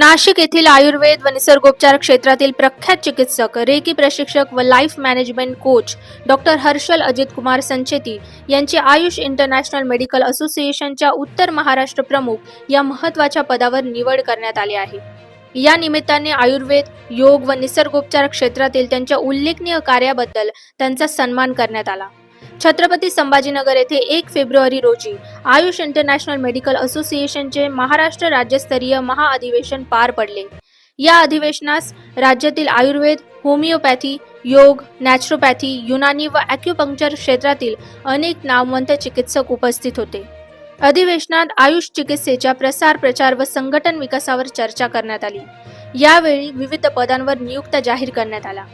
नाशिक येथील आयुर्वेद व निसर्गोपचार क्षेत्रातील प्रख्यात चिकित्सक रेकी प्रशिक्षक व life management coach doctor Harshal Ajit Kumar Sancheti यांची आयुष इंटरनॅशनल मेडिकल असोसिएशनच्या उत्तर महाराष्ट्र प्रमुख या महत्त्वाच्या पदावर निवड करण्यात आली आहे. या निमित्ताने आयुर्वेद योग व निसर्गोपचार क्षेत्रातील त्यांच्या उल्लेखनीय कार्याबद्दल त्यांचा सन्मान करण्यात आला. छत्रपती संभाजीनगर येथे एक फेब्रुवारी रोजी आयुष इंटरनॅशनल मेडिकल असोसिएशनचे महाराष्ट्र राज्यस्तरीय महाअधिवेशन पार पडले. या अधिवेशनास राज्यातील आयुर्वेद होमिओपॅथी योग नॅचरोपॅथी युनानी व ॲक्युपंक्चर क्षेत्रातील अनेक नामवंत चिकित्सक उपस्थित होते. अधिवेशनात आयुष चिकित्सेच्या प्रसार प्रचार व संघटन विकासावर चर्चा करण्यात आली. यावेळी विविध पदांवर नियुक्त जाहीर करण्यात आला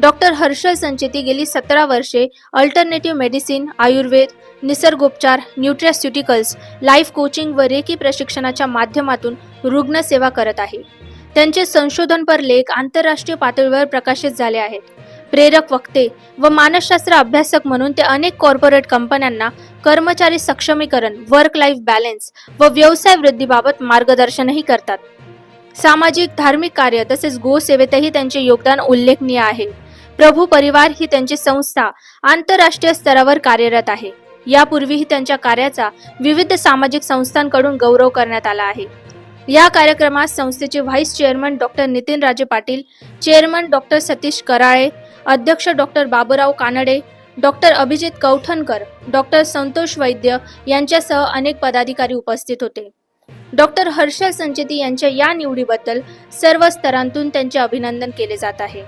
डॉक्टर हर्षल संचेती गेली सतरा वर्षे. अल्टरनेटिव्ह मेडिसिन आयुर्वेद निसर्गोपचार न्यूट्रॅस्युटिकल्स लाईफ कोचिंग व रेकी प्रशिक्षणाच्या माध्यमातून रुग्णसेवा करत आहे. त्यांचे संशोधनपर लेख आंतरराष्ट्रीय पातळीवर प्रकाशित झाले आहेत. प्रेरक वक्ते व मानसशास्त्र अभ्यासक म्हणून ते अनेक कॉर्पोरेट कंपन्यांना कर्मचारी सक्षमीकरण वर्क लाईफ बॅलेन्स व व्यवसाय वृद्धीबाबत मार्गदर्शनही करतात. सामाजिक धार्मिक कार्य तसेच गोसेवेतही त्यांचे योगदान उल्लेखनीय आहे. प्रभू परिवार ही त्यांची संस्था आंतरराष्ट्रीय स्तरावर कार्यरत आहे. यापूर्वीही त्यांच्या कार्याचा विविध सामाजिक संस्थांकडून गौरव करण्यात आला आहे. या कार्यक्रमात संस्थेचे vice chairman doctor Nitin Raje Patil chairman doctor Satish Karale अध्यक्ष doctor Baburao Kanade doctor Abhijit Kauthankar doctor Santosh Vaidya यांच्यासह अनेक पदाधिकारी उपस्थित होते. डॉक्टर हर्षल संचेती यांच्या या निवडीबद्दल सर्व स्तरांतून त्यांचे अभिनंदन केले जात आहे.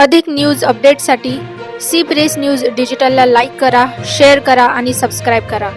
अधिक न्यूज अपडेटसाठी सी प्रेस न्यूज डिजिटलला लाईक करा शेअर करा आणि सबस्क्राईब करा.